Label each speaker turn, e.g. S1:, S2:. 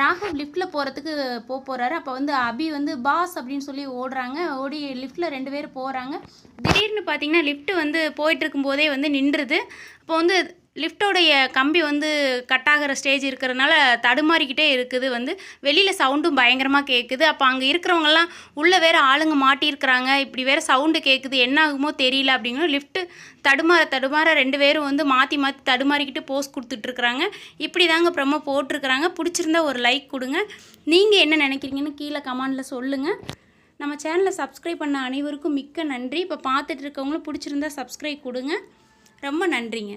S1: ராகவ் லிஃப்ட்டில் போகிறதுக்கு போக போகிறாரு அப்போ வந்து அபி வந்து பாஸ் அப்படின்னு சொல்லி ஓடுறாங்க. ஓடி லிஃப்ட்டில் ரெண்டு பேரும் போகிறாங்க திடீர்னு பார்த்தீங்கன்னா லிஃப்ட்டு வந்து போயிட்டு இருக்கும்போதே வந்து நின்றுது. அப்போ வந்து லிஃப்ட்டோடைய கம்பி வந்து கட் ஆகிற ஸ்டேஜ் இருக்கிறனால தடுமாறிக்கிட்டே இருக்குது. வந்து வெளியில் சவுண்டும் பயங்கரமாக கேட்குது அப்போ அங்கே இருக்கிறவங்கலாம் உள்ளே வேற ஆளுங்க மாட்டியிருக்கிறாங்க. இப்படி வேறு சவுண்டு கேட்குது என்ன ஆகுமோ தெரியல அப்படிங்கிற லிஃப்ட்டு தடுமாற தடுமாற ரெண்டு பேரும் வந்து மாற்றி மாற்றி தடுமாறிக்கிட்டு போஸ்ட் கொடுத்துட்ருக்குறாங்க. இப்படி தாங்க ப்ரமோ போட்டிருக்கிறாங்க. பிடிச்சிருந்தா ஒரு லைக் கொடுங்க. நீங்கள் என்ன நினைக்கிறீங்கன்னு கீழே கமெண்டில் சொல்லுங்கள் நம்ம சேனலை சப்ஸ்கிரைப் பண்ண அனைவருக்கும் மிக்க நன்றி. இப்போ பார்த்துட்டு இருக்கவங்களும் பிடிச்சிருந்தா சப்ஸ்கிரைப் கொடுங்க. ரொம்ப நன்றிங்க.